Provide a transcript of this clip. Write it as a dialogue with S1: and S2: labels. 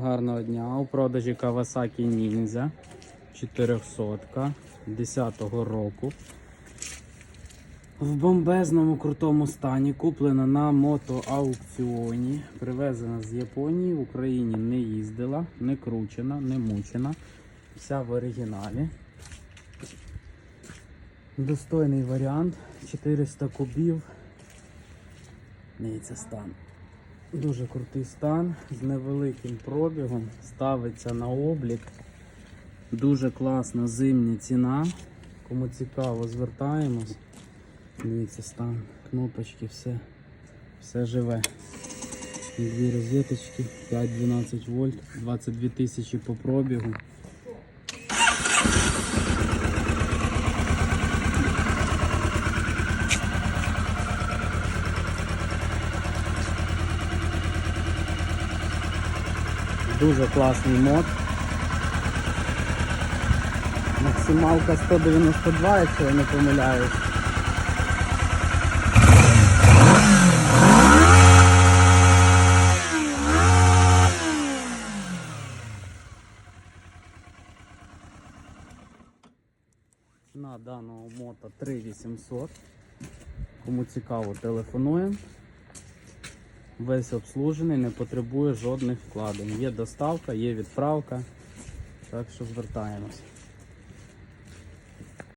S1: Гарного дня. У продажі Kawasaki Ninja 400 10-го року. В бомбезному крутому стані. Куплена на мотоаукціоні. Привезена з Японії. В Україні не їздила, не кручена, не мучена. Вся в оригіналі. Достойний варіант. 400 кубів. Дивіться стан. Дуже крутий стан з невеликим пробігом. Ставиться на облік. Дуже класна зимня ціна. Кому цікаво, звертаємось. Дивіться стан, кнопочки, все, все живе. Дві розеточки, 5-12 вольт, 22 тисячі по пробігу. Дуже класний мод. Максималка 192, якщо я не помиляюсь. Ціна даного мота 3800. Кому цікаво, телефонуємо. Весь обслужений, не потребує жодних вкладень. Є доставка, є відправка. Так що звертаємось.